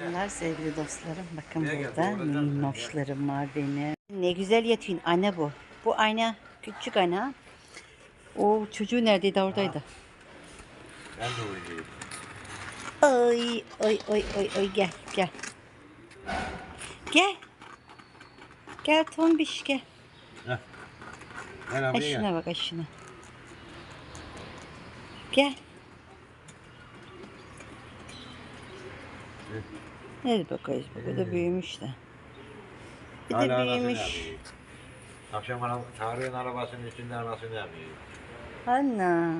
Bunlar sevgili dostlarım. Bakın burada minnoşlarım var benim. Ne güzel yatıyorsun. Anne bu. Bu ayna. Küçük ayna. O çocuğu neredeydi? Oradaydı. Ben de oynayayım. Ay ay ay ay ay gel gel. Gel. Gel tombiş gel. Gel abi gel. Aşına bak aşına. Gel. Hadi bakayım. Bu da büyümüş de. Bir de Hala anasını büyümüş. yapıyor. Akşam ana, Tarık'ın arabasının üstünde anasını yapıyor. Ana.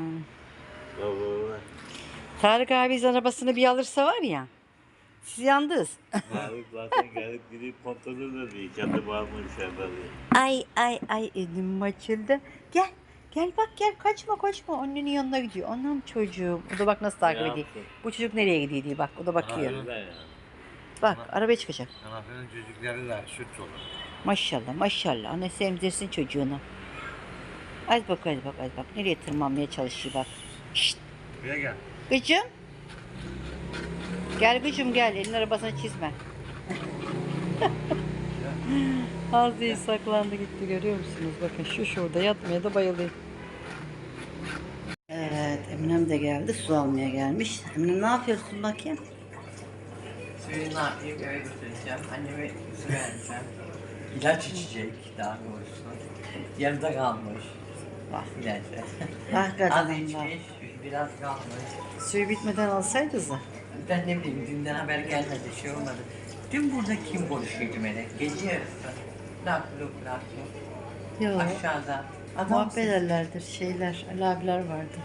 Baba. Tarık abi arabasını bir alırsa var ya. Siz yandınız. Tarık zaten gelip gidip kontrolü de değil. Kendi bağımlı değil. Ay ay ay elim açıldı. Gel. Gel bak gel kaçma kaçma annenin yanına gidiyor. Anam çocuğum. O da bak nasıl takip ediyor. yapsın? Bu çocuk nereye gidiyor diye bak o da bakıyor. Öyle ya. Bak arabaya çıkacak. Anasının çocukları da süt olur. Maşallah maşallah. Annesi emzirsin çocuğunu. Hadi bak hadi bak hadi bak. Nereye tırmanmaya çalışıyor bak. Şşt Buraya gel. gıcım. Gel gıcım gel. Elin arabasını çizme. Az değil saklandı gitti görüyor musunuz? Bakın şu şurada yatmaya da bayılıyor. Evet Eminem de geldi. Su almaya gelmiş. Eminem ne yapıyorsun bakayım? Suyu ne yapayım eve götüreceğim. Anneme su vereceğim. İlaç içecek daha doğrusu. Yarıda kalmış. Bak. İlacı. Bak Az içmiş, biraz kalmış. Suyu bitmeden alsaydınız da. Ben ne bileyim dünden haber gelmedi, şey olmadı. Dün burada kim konuşuyordu melek? Gece yarısı. Lak luk lak luk. Yok. Aşağıda. Adam Muhabbet şeyler. Ali abiler vardı.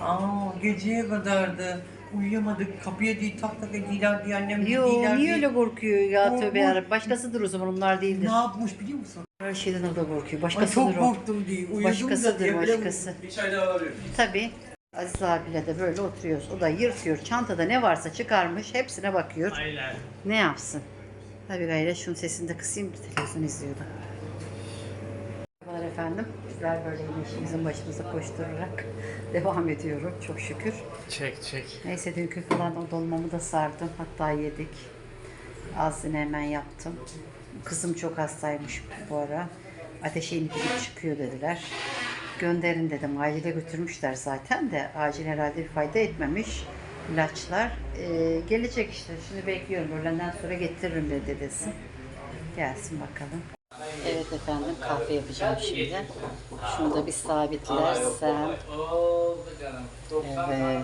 Aa geceye kadardı. Uyuyamadık. Kapıya değil tak tak ediler diye annem Yo niye diye. öyle korkuyor ya Korkmuş. tövbe yarabbim. Başkasıdır o zaman onlar değildir. Ne yapmış biliyor musun? Her şeyden o da korkuyor. Ay Başkasıdır çok o. korktum diye. Uyudum da Başkasıdır diye başkası. Bir çay daha alabilir miyim? Tabii. Aziz abiyle de böyle oturuyoruz. O da yırtıyor. Çantada ne varsa çıkarmış. Hepsine bakıyor. Aynen. Ne yapsın? Tabii gayret şunun sesini de kısayım. Televizyon izliyordu. Merhabalar efendim. Bizler böyle işimizin başımıza koşturarak devam ediyorum. Çok şükür. Çek çek. Neyse dünkü falan o dolmamı da sardım. Hatta yedik. Ağzını hemen yaptım. Kızım çok hastaymış bu ara. Ateşi inip inip çıkıyor dediler. Gönderin dedim. Acile götürmüşler zaten de acil herhalde bir fayda etmemiş ilaçlar. Ee, gelecek işte. Şimdi bekliyorum. Öğlenden sonra getiririm dedi dedesi. Gelsin bakalım. Evet efendim kahve yapacağım şimdi. Şunu da bir sabitlersem. Evet.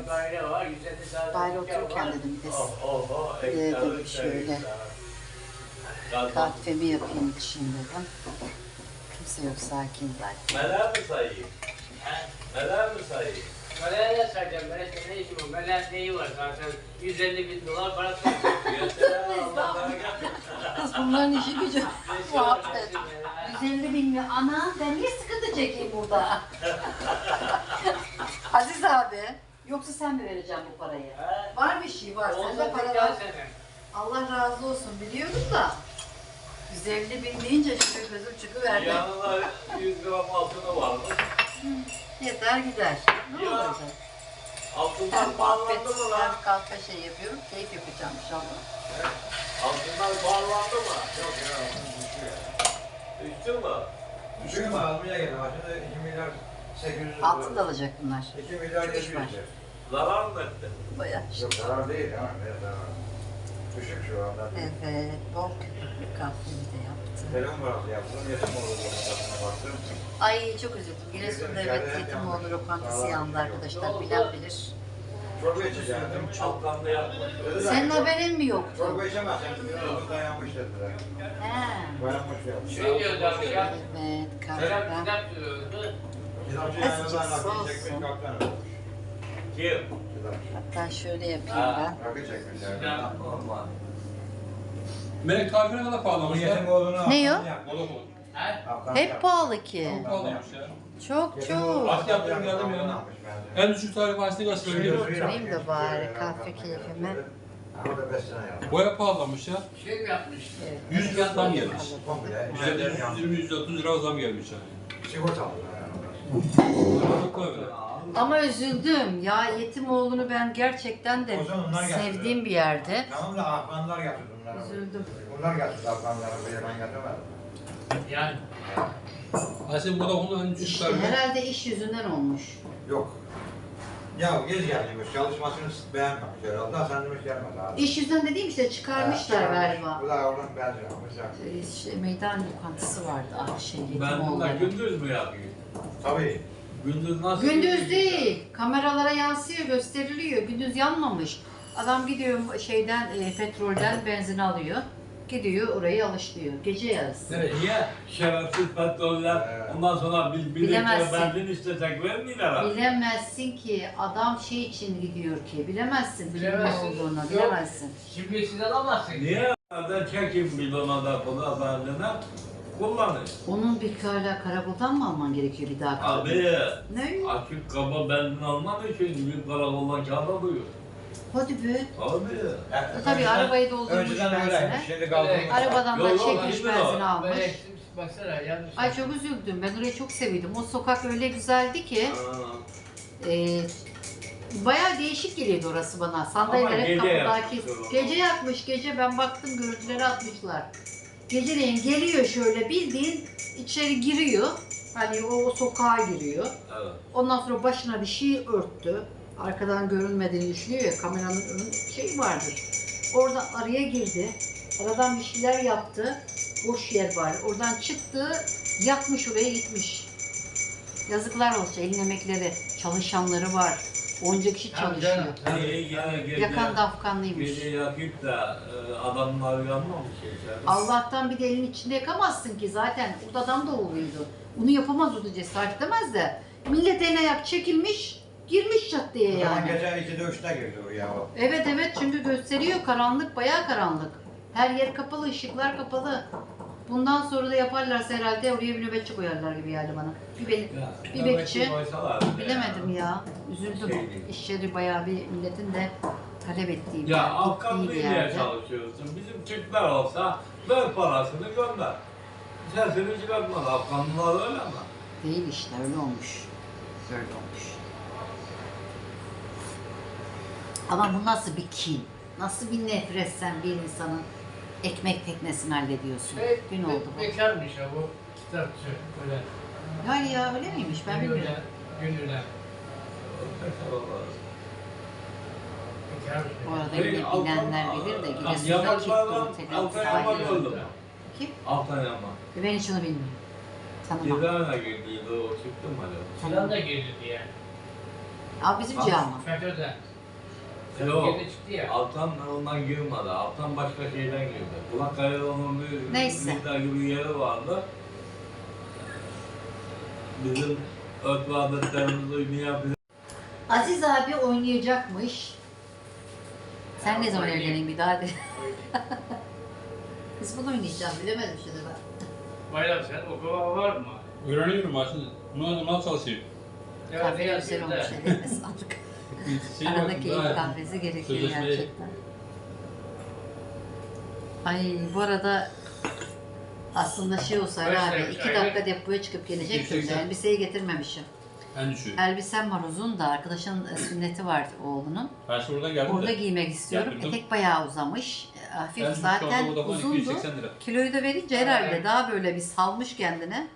Bari otururken dedim biz. Dedim şöyle kahvemi yapayım için dedim. Kimse yok sakin zaten. Neler mi sayayım? Neler mi sayayım? Kaleye de saracağım. Ben işte ne işim var? Meler neyi var zaten? 150 bin dolar Allah'tan gel. Bunların işi gücü muhabbet. 150 bin lira. Ana ben niye sıkıntı çekeyim burada? Aziz abi. Yoksa sen mi vereceksin bu parayı? Var bir şey var. Sende para var. Allah razı olsun biliyordum da. 150 bin deyince şimdi gözüm çıkıverdi. Yanına 100 gram altını varmış. Yeter gider. Ne Ya. olacak? Altından Ben muhabbet, bağlandı mı lan? ben kalka şey yapıyorum. Keyif yapacağım inşallah. Altından bağlandı mı? Yok ya. Düştü mü? Düşün mü almaya geldim. Aslında 2 milyar 800 lira. Altın da alacak bunlar. 2 milyar Çok iş 700 var. lira. Zarar mı etti? Bayağı. Yok zarar değil ne zarar. Düşük şu anda. Evet, bol köpüklü kahvemi de yaptım. Telefon parası yaptım. Yetim oldu bunun tadına baktım. Ay çok üzüldüm. Giresun'da evet Yetimoğlu lokantası yandı arkadaşlar. Bilen bilir. Çorba içeceğim. Da yapmış. Senin haberin mi yoktu? Çorba içemezsin. Dayanmış dediler. He. Dayanmış yapmış. Şey diyorlar ya. Evet, Serap kahvem. kitap diyordu. Kitapçı Azıcık olsun. kalktan. Kim? Hatta şöyle yapayım ben. Ya. Melek kahve ne kadar pahalanmış ya? Ne o? Hep pahalı ki. Çok pahalanmış ya. Çok çok. Bak yaptım geldim yanına. En düşük tarif açtı gösteriyor. Oturayım da bari kahve keyfime. Orada 5 sene yaptım. Boya pahalanmış ya. Şey mi yapmış? 100 lira zam gelmiş. Komple. 150, 120, 130 lira zam gelmiş yani. Yani. Çok kolay böyle. Ama üzüldüm. Ya yetim oğlunu ben gerçekten de O zaman onlar geldi. sevdiğim bir yerde. Tamam da Afganlar getirdi bunları. Üzüldüm. Bunlar getirdi Afganları buraya ben getirmedim. Yani Ayşe burada onun düşük İşte herhalde iş yüzünden olmuş. Yok. Ya gez gelmiş, çalışmasını beğenmemiş herhalde. Sen demiş gelmedi abi. İş yüzünden dediğim işte çıkarmışlar Ha, galiba. Bu da oradan benziyormuş ya. Ee, Şey, meydan lokantası vardı ah şey yetim Ben oğulları. gündüz mü yapıyor? Tabii. Gündüz nasıl? Gündüz değil. Kameralara yansıyor, gösteriliyor. Gündüz yanmamış. Adam gidiyor şeyden, e, petrolden benzin alıyor. Gidiyor orayı alışlıyor. Gece yarısı. Niye? Şerefsiz petroller Evet. ondan sonra bir, bir Bilemezsin. benzin istesek vermiyorlar. Bilemezsin ki adam şey için gidiyor ki. Bilemezsin kimin Bilemezsin. olduğunu. Yok. Bilemezsin. şimdi siz alamazsınız. Niye? Ben çekeyim bidona da bunu azarlığına kullanır. Onun bir kara, karakoldan mı alman gerekiyor bir daha? Abi Ne? açık kaba benzin almak için büyük karakoldan kağıt alıyor. Hadi be. Abi. E, Tabii önceden- arabayı doldurmuş Önceden benzine. öyleymiş, şimdi kaldırmış. Arabadan da Yok, yok, çekmiş benzin almış. Böyle baksana yanlış. Ay çok üzüldüm. Ben orayı çok seviyordum. O sokak öyle güzeldi ki. Aa. E, bayağı değişik geliyordu orası bana. Sandalyeler hep gece kapıdaki. yakmışlar onu. Gece yakmış gece. Ben baktım görüntüleri atmışlar. Geceleyin geliyor şöyle bildiğin içeri giriyor. Hani o, o sokağa giriyor. Evet. Ondan sonra başına bir şey örttü. Arkadan görünmediğini düşünüyor ya kameranın önünde şey vardır. Orada araya girdi. Aradan bir şeyler yaptı. Boş yer var. Oradan çıktı. Yakmış oraya gitmiş. Yazıklar olsun elin emekleri. Çalışanları var. Onca kişi çalışıyor. gece, Yakan da Afganlıymış. gece yakıp da e, adamlar uyanmamış ya. Allah'tan bir de elin içinde yakamazsın ki zaten. Adam da oluyordu. Bunu yapamaz o da cesaret edemez de. Millet eline yak çekilmiş, girmiş caddeye O zaman yani. gece 2'de 3'te girdi o ya. Evet evet çünkü gösteriyor karanlık bayağı karanlık. Her yer kapalı, ışıklar kapalı. Bundan sonra da yaparlarsa herhalde oraya bir nöbetçi koyarlar gibi geldi bana. Bir, be- bir bekçi. bilemedim ya. Üzüldüm. Şey değil. İş yeri bayağı bir milletin de talep ettiği bir Ya yerde. çalışıyorsun? Bizim Türkler olsa ver parasını gönder. Sesini çıkartmaz. Afganlılar öyle ama. Değil işte öyle olmuş. Öyle olmuş. Ama bu nasıl bir kin? Nasıl bir nefret sen bir insanın ekmek teknesini hallediyorsun? Be, Gün oldu bu. Bekarmış ya bu kitapçı. Böyle. Hayır ya öyle miymiş ben bilmiyorum. Gönüller. Bekarmış. Bu arada Hey, yine Altan- bilenler bilir de Yaman Giresun'da var Kitton lan, telefon Altan Yaman sahibi. Kim? Altan Yaman. Ben hiç onu bilmiyorum. Tanımam. Cezayir'e girdiydi o çıktı mı hala? Sinan da girdi diye. Abi bizim cama. FETÖ'den. Yok. Çıktı ya. Altan ondan girmedi. Altan başka şeyden girdi. Kulakkaya'da onun bir Neyse. bir gibi bir yeri vardı. Bizim ve adetlerimizi uymayan bir Aziz abi oynayacakmış. Sen ne zaman evlenin bir daha de. Kız bunu oynayacağım bilemedim şimdi ben. Bayram sen okuma var mı? Öğreniyorum Ayşe. Buna, buna çalışayım. Kahve güzel olmuş da? ellerine sağlık. Şey Aradaki ilk kahvesi gerekiyor Sözleşmeyi- gerçekten. Ay bu arada aslında şey olsa abi iki dakika depoya çıkıp gelecektim de 180. elbiseyi getirmemişim. En düşüğü. Elbisem var uzun da arkadaşın e, sünneti var oğlunun. Ayşe buradan geldim Orada de. giymek istiyorum. Yaptırdım. Etek bayağı uzamış. e, Hafif En düşük şu anda zaten uzundu. 280 lira. Kiloyu da verince herhalde Evet. daha böyle bir salmış kendine.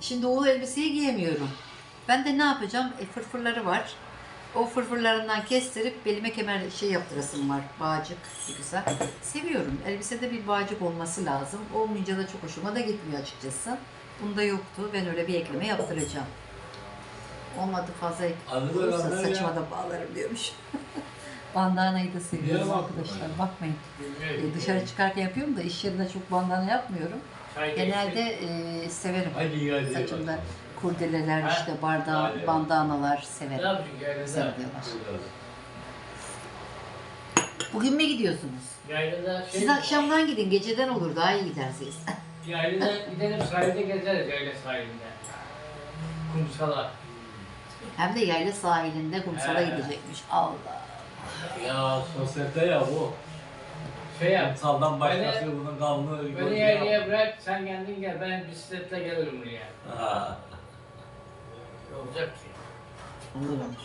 Şimdi o elbiseyi giyemiyorum. Ben de ne yapacağım? E, fırfırları var. O fırfırlarından kestirip belime kemer şey yaptırasım var. Bağcık bir güzel. Seviyorum. Elbisede bir bağcık olması lazım. Olmayınca da çok hoşuma da gitmiyor açıkçası. Bunda yoktu. Ben öyle bir ekleme yaptıracağım. Olmadı fazla olursa saçıma ya. da bağlarım diyormuş. Bandanayı da seviyorum Niye arkadaşlar. Bakmayın. Bilmiyorum. E, dışarı çıkarken yapıyorum da iş yerinde çok bandana yapmıyorum. Genelde e, severim. Hadi. Saçımda kurdeleler, Ha? işte bardağı, Hadi. bandanalar Ne severim. yapıyorsun yaylada? Bugün mü gidiyorsunuz? Yaylada şey Siz akşamdan gidin, geceden olur daha iyi gidersiniz. Yaylada gidelim sahilde gezeriz yayla sahilinde. Kumsala. Hem de yayla sahilinde kumsala He. gidecekmiş. Allah. Ya sosyete ya bu. Şey yap. Kumsaldan başkası Beni- bunun kanlı Beni yaylaya bırak sen kendin gel ben bisikletle gelirim buraya. Ha. Olacak ki. Bulurum.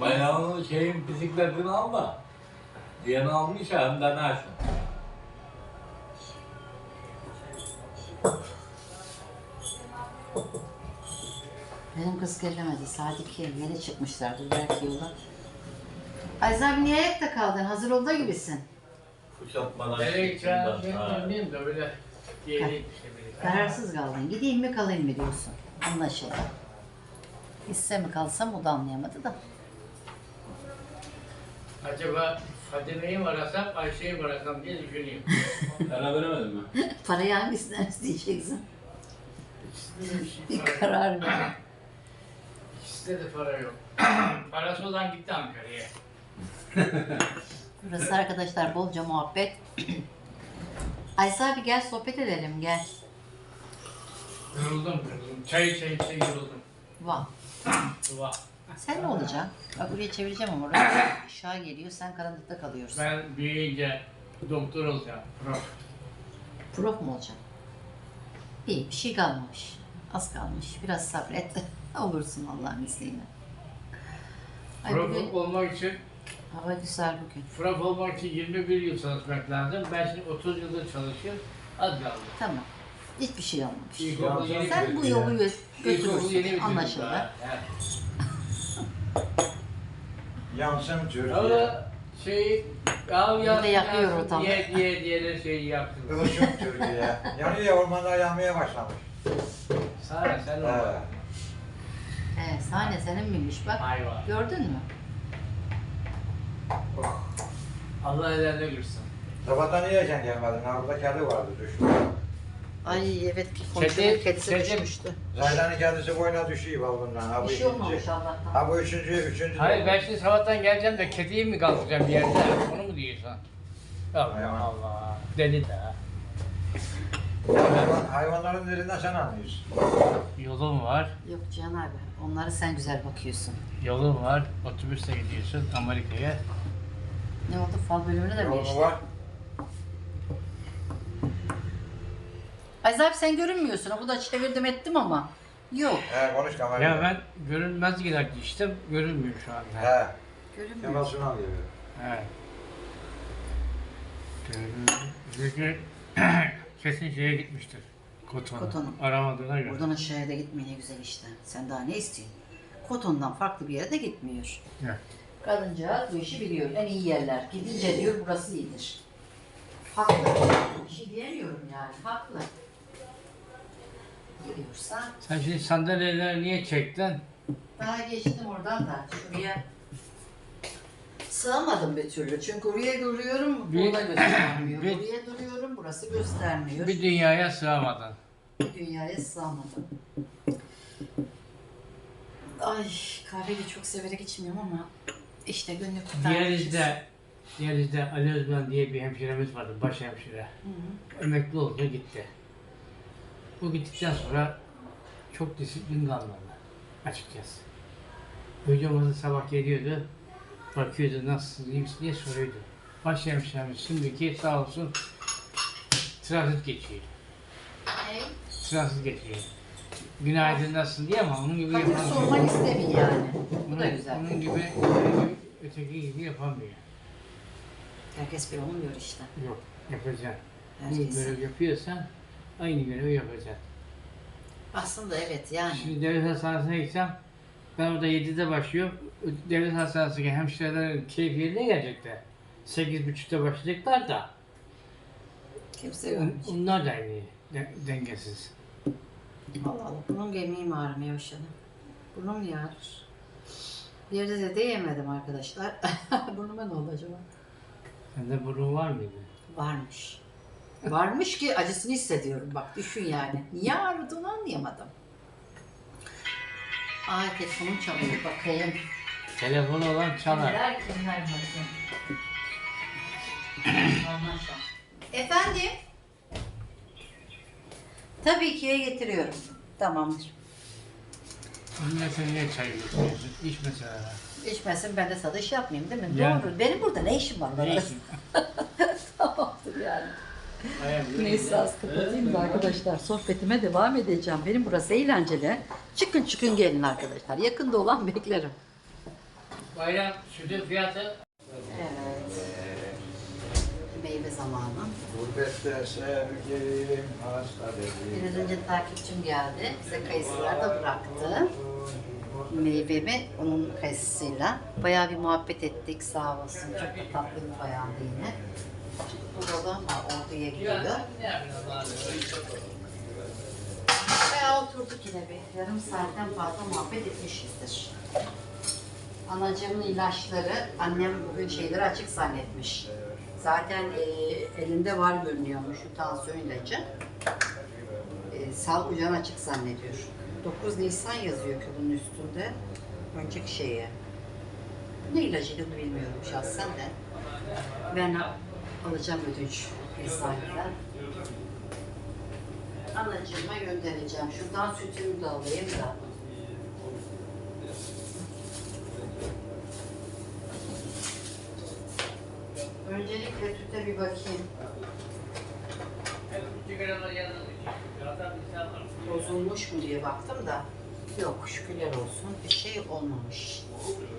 Bayanın şeyin bisikletini al da. Yeni almış ya hem denersin. Benim kız gelemedi. Saat 2. Yeni çıkmışlardır belki yola. Aziz abi niye ayakta kaldın? Hazır olduğu gibisin. Kuşatmadan Nereye gideceğim çıktın da. Ha. Diğeri Kararsız kaldın. Gideyim mi kalayım mı diyorsun. Anlaşıldı. Gitse mi kalsam o da anlayamadı da. Acaba Fadime'yi mi arasam, Ayşe'yi mi arasam diye düşünüyorum. Karar veremedim mi? Parayı hangisinden isteyeceksin? Bir Para- karar ver. İkisinde de para yok. Parası olan gitti Ankara'ya. Burası arkadaşlar bolca muhabbet. Aziz abi gel sohbet edelim gel. Yoruldum, yoruldum. Çay içe içe yoruldum. Vah. Vah. Sen ne olacaksın? Bak buraya çevireceğim ama orası aşağı geliyor. Sen karanlıkta kalıyorsun. Ben büyüyünce doktor olacağım. Prof. Prof mu olacaksın? İyi bir şey kalmamış. Az kalmış. Biraz sabret. Olursun Allah'ın izniyle. Ay Prof bugün olmak için, hava güzel bugün. olmak için 21 yıl çalışmak lazım. Ben şimdi 30 yıldır çalışıyorum. Az kaldı. Tamam. Hiçbir şey olmamış. İlkokul yeni Sen bu yolu gö- İlkokul yeni götürürsün. bitirdim Anlaşıldı. daha. Evet. Yansın Türkiye. Ama şey, ya de ya yakıyor ortamı. diye diye diye de şeyi yaptım. Kılıçım Türkiye. Yanıyor ormanda yanmaya başlamış. Sana sen He. ol. He, sahne senin miymiş bak. Hayvan. Gördün mü? Allah ederine görsün. Sabahtan niye erken gelmedin? Orada kedi vardı düştü. Ay evet komşunun Kedi- kedisi kedi- düşmüştü. Zaydan'ın kendisi boyuna düşüyor balkondan. Ha bu Bir şey ikinci. olmamış Allah'tan. Ha bu üçüncü, üçüncü. Hayır ben şimdi sabahtan geleceğim de kediyi mi kaldıracağım bir yerde? Onu mu diyorsun? Allah. Allah. Deli de ha. Hayvan, hayvanların dilinden sen anlıyorsun. Yolun var. Yok Cihan abi. Onları sen güzel bakıyorsun. Yolun var. Otobüste gidiyorsun Amerika'ya. Ne oldu? Fal bölümüne de mi Yolu geçtin? var. Aziz abi sen görünmüyorsun. Bu da çevirdim ettim ama. Yok. He konuş kamerayla. Ya ben görünmez gider işte görünmüyor şu anda. He. Görünmüyor. Kemal Sunal gibi. Evet. Çünkü kesin şeye gitmiştir. Koton'a. Koton'a. Aramadığına göre. Buradan aşağıya da gitmiyor ne güzel işte. Sen daha ne istiyorsun? Koton'dan farklı bir yere de gitmiyor. Evet. Kadıncağız bu işi biliyor. En iyi yerler. Gidince diyor burası iyidir. Haklı. Bir şey diyemiyorum yani. Haklı. Gidiyorsa Sen şimdi sandalyeleri niye çektin? daha geçtim oradan da şuraya sığamadım bir türlü. Çünkü oraya duruyorum, Bir- burada göstermiyor. bir- Buraya duruyorum, burası göstermiyor. Bir dünyaya sığamadın. Bir dünyaya sığamadım. Ay kahveyi çok severek içmiyorum ama işte günlük bir tane Diğerizde, Diğerizde Ali Özmen diye bir hemşiremiz vardı, baş hemşire. Hı hı. Emekli oldu, gitti. Bu gittikten sonra çok disiplin kalmadı açıkçası. Hocamız sabah geliyordu, bakıyordu nasılsın, iyi misin diye soruyordu. Baş hemşiremiz şimdiki sağ olsun transit geçiyor. Ne? Transit geçiyor. Günaydın nasılsın diye ama onun gibi Kapıyı yapamıyor. sormak istemiyor yani. Bu da Onun- güzel. Onun gibi, öteki gibi yapamıyor. Herkes bir olmuyor işte. Yok, yapacaksın. Bir Herkes. görev yapıyorsan aynı görevi yapacaksın. Aslında evet yani. Şimdi devlet hastanesine gitsem ben orada 7'de başlıyor. Devlet hastanesine hemşirelerin keyfi yerine gelecekler. 8.30'da başlayacaklar da Kimse görmüş. onlar da aynı de- dengesiz. Allah Allah. Burnum gemiğim ağrımaya başladı. Burnum yağar. Bir yerde de değemedim arkadaşlar. Burnuma ne oldu acaba? Sende burun var mıydı? Varmış. Varmış ki acısını hissediyorum. Bak düşün yani. Niye ağrıdığını anlayamadım. Ay telefonum çalıyor bakayım. Telefonu olan çalar. Kimler kimler. Efendim? Tabii ki getiriyorum. Tamamdır. Yine sen niye çay götürüyorsun? İç mesela. İçmesin ben de satış yapmayayım değil mi? Yani. Doğru. Benim burada ne işim var? Ne işin? Tamamdır yani. Neyse az kapatayım da arkadaşlar sohbetime devam edeceğim. Benim burası eğlenceli. Çıkın çıkın gelin arkadaşlar. Yakında olan beklerim. Bayram sütün fiyatı Evet. Meyve zamanı. Gurbette sevgilim hasta dedi. Biraz önce takipçim geldi. Bize kayısılar da bıraktı. Meyvemi onun kayısıyla. Bayağı bir muhabbet ettik sağ olsun. Çok da tatlı bir bayandı yine. Burada ama orduya gidiyordu. Bayağı oturduk yine bir yarım saatten fazla muhabbet etmişizdir. Anacığımın ilaçları, annem bugün şeyleri açık zannetmiş. Zaten e, elinde var görünüyormuş şu tansiyon ilacı. E, sağ ucunu açık zannediyor. 9 Nisan yazıyor ki bunun üstünde. Önceki şeye. Ne ilacıydı bunu bilmiyorum şahsen de. Ben alacağım ödünç eczaneden. Anacığıma göndereceğim. Şuradan sütümü de alayım da. Bakayım. Bozulmuş mu diye baktım da. Yok şükürler olsun. Bir şey olmamış. Bozulmamış.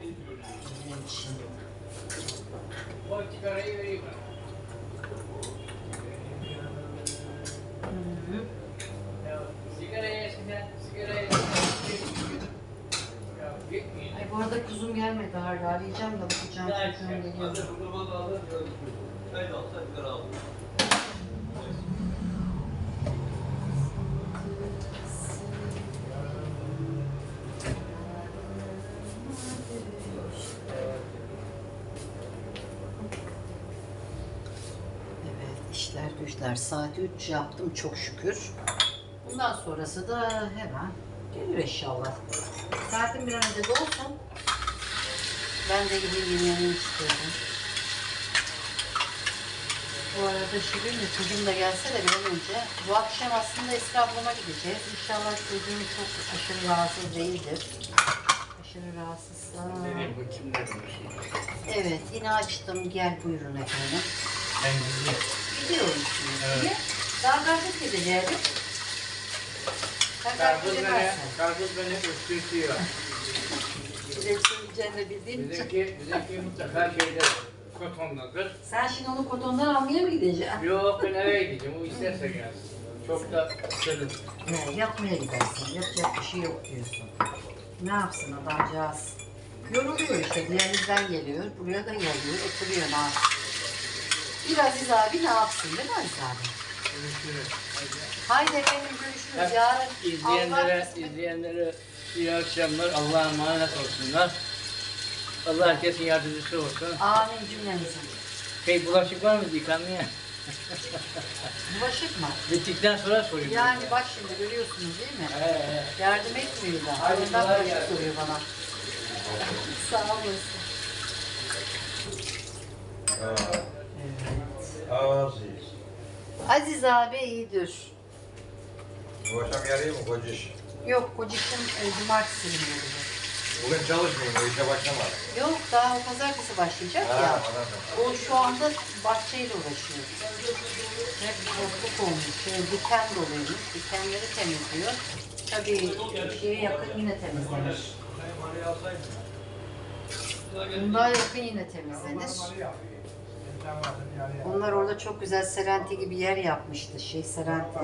Benim için. O sigarayı vereyim ben. Hı hı. Ya, Sigara yesinler, sigara yesinler. Ya, gitmeyin. Ay bu arada hala. Arayacağım da bakacağım çocuğum geliyor. Evet işler güçler. Saat 3 yaptım çok şükür. Bundan sonrası da hemen gelir inşallah. Saatin bir an önce dolsun. Ben de gideyim yemeğimi istiyorum. Bu arada Şirin de çocuğum da gelse de bir an önce. Bu akşam aslında Esra ablama gideceğiz. İnşallah çocuğum çok aşırı rahatsız değildir. Aşırı rahatsızsa. bu kimler Evet yine açtım. Gel buyurun efendim. Ben gidiyorum. Gidiyorum şimdi. Niye? Daha karpuz gideceğim. Sen karpuz beni, karpuz beni ürkütüyor. Üretileceğini bildiğim için. Bizimki, bizimki mutlaka şeyde kotondadır. Sen şimdi onu kotondan almaya mı gideceksin? Yok ben eve gideceğim, o isterse gelsin. Çok da sırrım. He, yapmaya gidersin. Yapacak bir şey yok diyorsun. Ne yapsın adamcağız? Yoruluyor işte. Diyalizden geliyor. Buraya da geliyor. Oturuyor ne yapsın? Bir Aziz abi ne yapsın değil mi Aziz abi? Haydi efendim görüşürüz. Yarın Allah İzleyenlere, kısmet. izleyenlere iyi akşamlar. Allah'a emanet olsunlar. Allah herkesin yardımcısı olsun. Amin cümlemizin. Şey bulaşık var mı yıkanmaya? Bulaşık mı? Bittikten sonra sorayım. Yani bak şimdi görüyorsunuz değil mi? He he. Yardım etmiyor da. Ondan kolay bulaşık gelsin. soruyor bana. Sağ olasın. Aziz. Aziz abi iyidir. Bu akşam yarayım mı kociş? Yok kocacığım e, cumartesi günü olacak. Bugün çalışmayayım, bu işe başlamadım. Yok daha o pazartesi başlayacak ya. Ha, anladım. O şu anda bahçeyle uğraşıyor. Hep boşluk olmuş. Şey, diken doluymuş. Dikenleri temizliyor. Tabii şeye yakın yine temizlenir. Bundan yakın yine temizlenir. Onlar orada çok güzel Serenti gibi yer yapmıştı. Şey Serenti.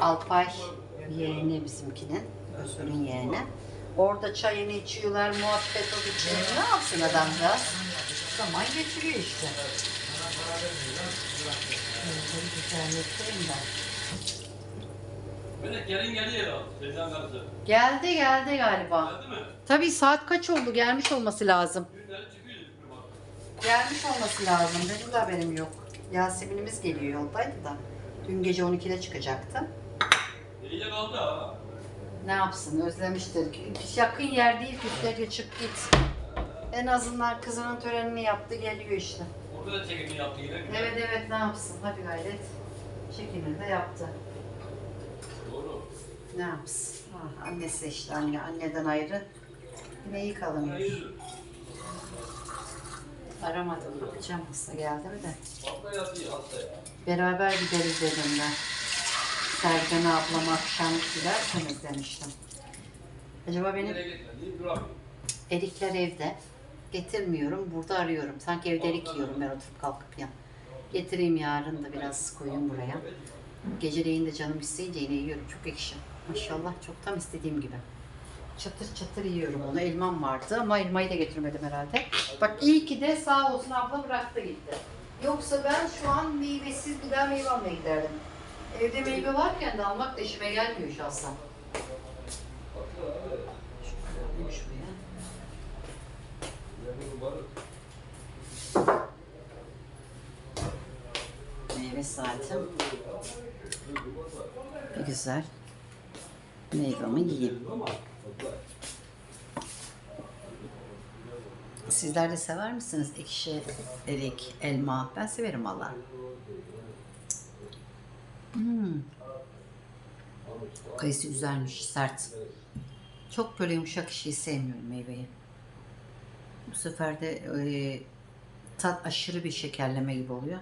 Alpay yeğeni bizimkinin. Özgür'ün yeğeni. Orada çayını içiyorlar, muhabbet o geçiyor. Ne yapsın adamcağız? Zaman geçiriyor işte. Şöyle güzel yapayım da. Böyle gelin geliyor. Teyzem karısı. Geldi geldi galiba. Geldi mi? Tabii saat kaç oldu? Gelmiş olması lazım. Günleri çıkıyor. bir. Gelmiş olması lazım. Benim de haberim yok. Yasemin'imiz geliyor yoldaydı da. Dün gece 12'de çıkacaktı. İyice kaldı ha. Ne yapsın özlemiştir. Yakın yer değil ki üstelik çık git. En azından kızının törenini yaptı geliyor işte. Orada da çekimini yaptı yine. Evet evet ne yapsın hadi gayret. Çekimini de yaptı. Doğru. Ne yapsın? Ah, annesi işte anne. Anneden ayrı kalamıyor. Hayır. aramadım. Bakacağım hasta geldi mi de. Beraber gideriz dedim ben. Sergen ablam akşam giderseniz demiştim. Acaba benim erikler evde. Getirmiyorum. Burada arıyorum. Sanki evde erik yiyorum ben oturup kalkıp ya. Getireyim yarın da biraz koyayım buraya. Geceleyin de canım isteyince yine yiyorum. Çok ekşi. Maşallah çok tam istediğim gibi. Çatır çatır yiyorum onu. Elmam vardı ama elmayı da getirmedim herhalde. Bak iyi ki de sağ olsun abla bıraktı gitti. Yoksa ben şu an meyvesiz bir daha meyve almaya giderdim. Evde meyve varken de almak da işime gelmiyor şahsen. Meyve saatim. Bir güzel. Meyvemi yiyeyim. Sizler de sever misiniz ekşi, erik, elma? Ben severim valla. Hmm. Kayısı güzelmiş, sert. Çok böyle yumuşak şeyi sevmiyorum meyveyi. Bu sefer de e, tat aşırı bir şekerleme gibi oluyor.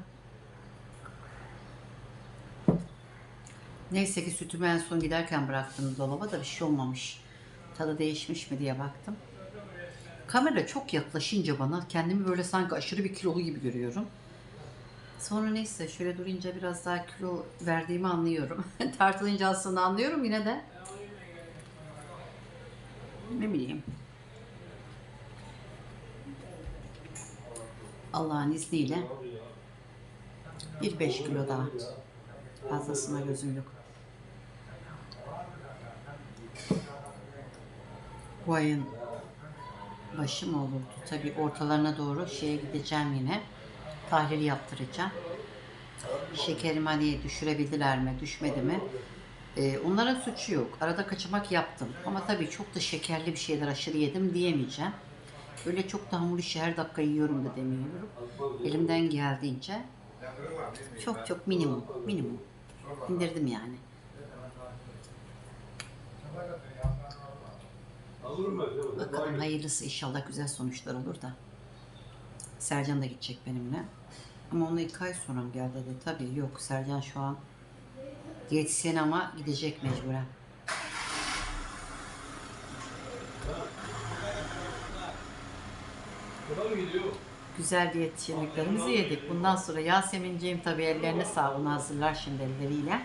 Neyse ki sütümü en son giderken bıraktım dolaba da bir şey olmamış. Tadı değişmiş mi diye baktım. Kamera çok yaklaşınca bana kendimi böyle sanki aşırı bir kilolu gibi görüyorum. Sonra neyse şöyle durunca biraz daha kilo verdiğimi anlıyorum. Tartılınca aslında anlıyorum yine de. Ne bileyim. Allah'ın izniyle bir beş kilo daha. Fazlasına gözüm yok. Bu ayın başı olurdu? Tabii ortalarına doğru şeye gideceğim yine. Tahlil yaptıracağım. Şekerimi hani düşürebildiler mi, düşmedi mi? Ee, onların suçu yok. Arada kaçamak yaptım. Ama tabii çok da şekerli bir şeyler aşırı yedim diyemeyeceğim. Öyle çok da hamur işi her dakika yiyorum da demiyorum. Elimden geldiğince çok çok minimum, minimum. İndirdim yani. Bakalım hayırlısı inşallah güzel sonuçlar olur da. Sercan da gidecek benimle. Ama ona iki ay sonra mı gel dedi. Tabii yok Sercan şu an diyetisyen ama gidecek mecburen. Güzel diyetisyenliklerimizi yedik. Bundan sonra Yasemin'ciğim tabii ellerine sağ onu hazırlar şimdi elleriyle.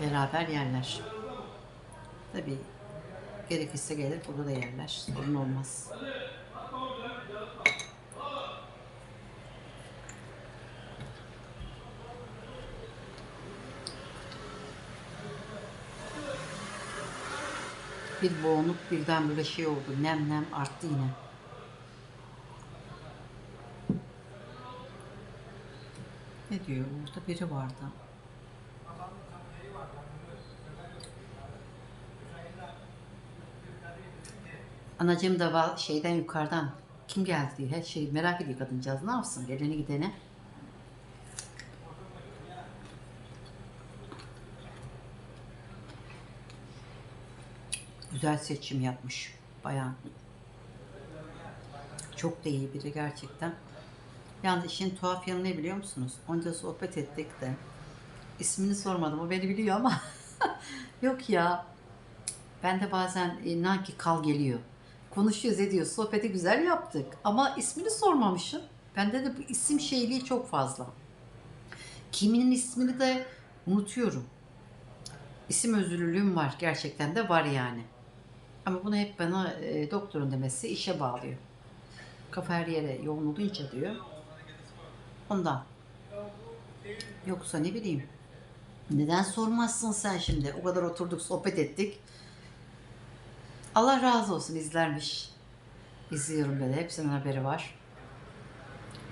Beraber yerler. Tabii gerekirse gelir burada da yerler. Sorun olmaz. Bir boğunluk birden böyle şey oldu. Nem nem arttı yine. Ne diyor? Orada biri vardı. Anacığım da şeyden yukarıdan kim geldi diye her şey merak ediyor kadıncağız. Ne yapsın geleni gidene. Güzel seçim yapmış bayan. Çok da iyi biri gerçekten. Yalnız işin tuhaf yanı ne biliyor musunuz? Onca sohbet ettik de. ismini sormadım. O beni biliyor ama. Yok ya. Ben de bazen inan ki kal geliyor. Konuşuyoruz ediyoruz. Sohbeti güzel yaptık. Ama ismini sormamışım. Bende de bu isim şeyliği çok fazla. Kiminin ismini de unutuyorum. İsim özürlülüğüm var. Gerçekten de var yani. Ama bunu hep bana e, doktorun demesi işe bağlıyor. Kafa her yere yoğun olunca diyor. Ondan. Yoksa ne bileyim. Neden sormazsın sen şimdi? O kadar oturduk, sohbet ettik. Allah razı olsun izlermiş. İzliyorum böyle. Hepsinin haberi var.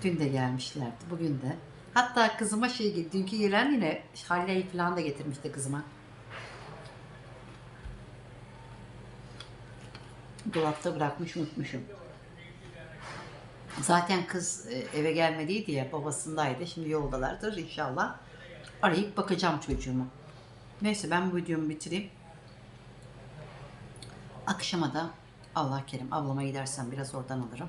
Dün de gelmişlerdi. Bugün de. Hatta kızıma şey, dünkü gelen yine Halle'yi falan da getirmişti kızıma. Dolapta bırakmış unutmuşum. Zaten kız e, eve gelmediydi ya babasındaydı. Şimdi yoldalardır inşallah. Arayıp bakacağım çocuğuma. Neyse ben bu videomu bitireyim. Akşama da Allah kerim ablama gidersem biraz oradan alırım.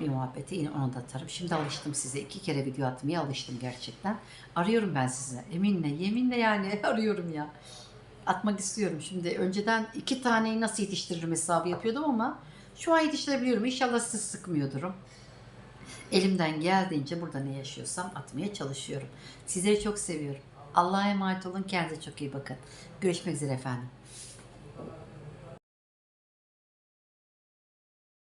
Bir muhabbeti yine ona da atarım. Şimdi alıştım size. iki kere video atmaya alıştım gerçekten. Arıyorum ben sizi. Eminle, yeminle yani arıyorum ya. Atmak istiyorum. Şimdi önceden iki taneyi nasıl yetiştiririm hesabı yapıyordum ama şu an yetiştirebiliyorum. İnşallah sizi sıkmıyordurum. Elimden geldiğince burada ne yaşıyorsam atmaya çalışıyorum. Sizleri çok seviyorum. Allah'a emanet olun. Kendinize çok iyi bakın. Görüşmek üzere efendim.